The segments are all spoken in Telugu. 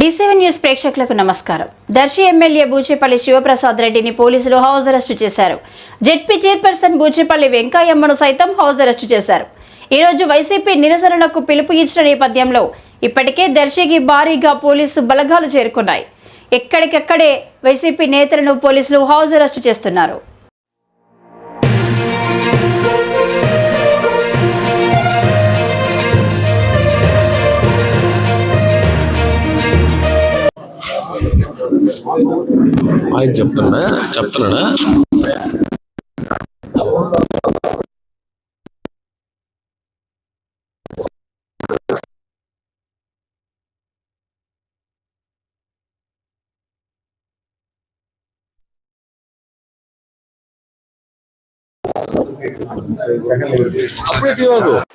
డి సెవెన్ న్యూస్ ప్రేక్షకులకు నమస్కారం. దర్శి ఎమ్మెల్యే బూచేపల్లి శివప్రసాద్ రెడ్డిని పోలీసులు హౌస్ అరెస్టు చేశారు. జెడ్పీ చైర్పర్సన్ బూచేపల్లి వెంకయ్యమ్మను సైతం హౌస్ అరెస్టు చేశారు. ఈరోజు వైసీపీ నిరసనలకు పిలుపు ఇచ్చిన నేపథ్యంలో ఇప్పటికే దర్శికి భారీగా పోలీసు బలగాలు చేరుకున్నాయి. ఎక్కడికెక్కడే వైసీపీ నేతలను పోలీసులు హౌస్ అరెస్టు చేస్తున్నారు. ఆయన చెప్తున్నా? చెప్తున్నాడా?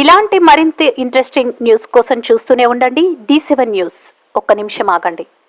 ఇలాంటి మరింత ఇంట్రెస్టింగ్ న్యూస్ కోసం చూస్తూనే ఉండండి. డి సెవెన్ న్యూస్ ఒక్క నిమిషం ఆగండి.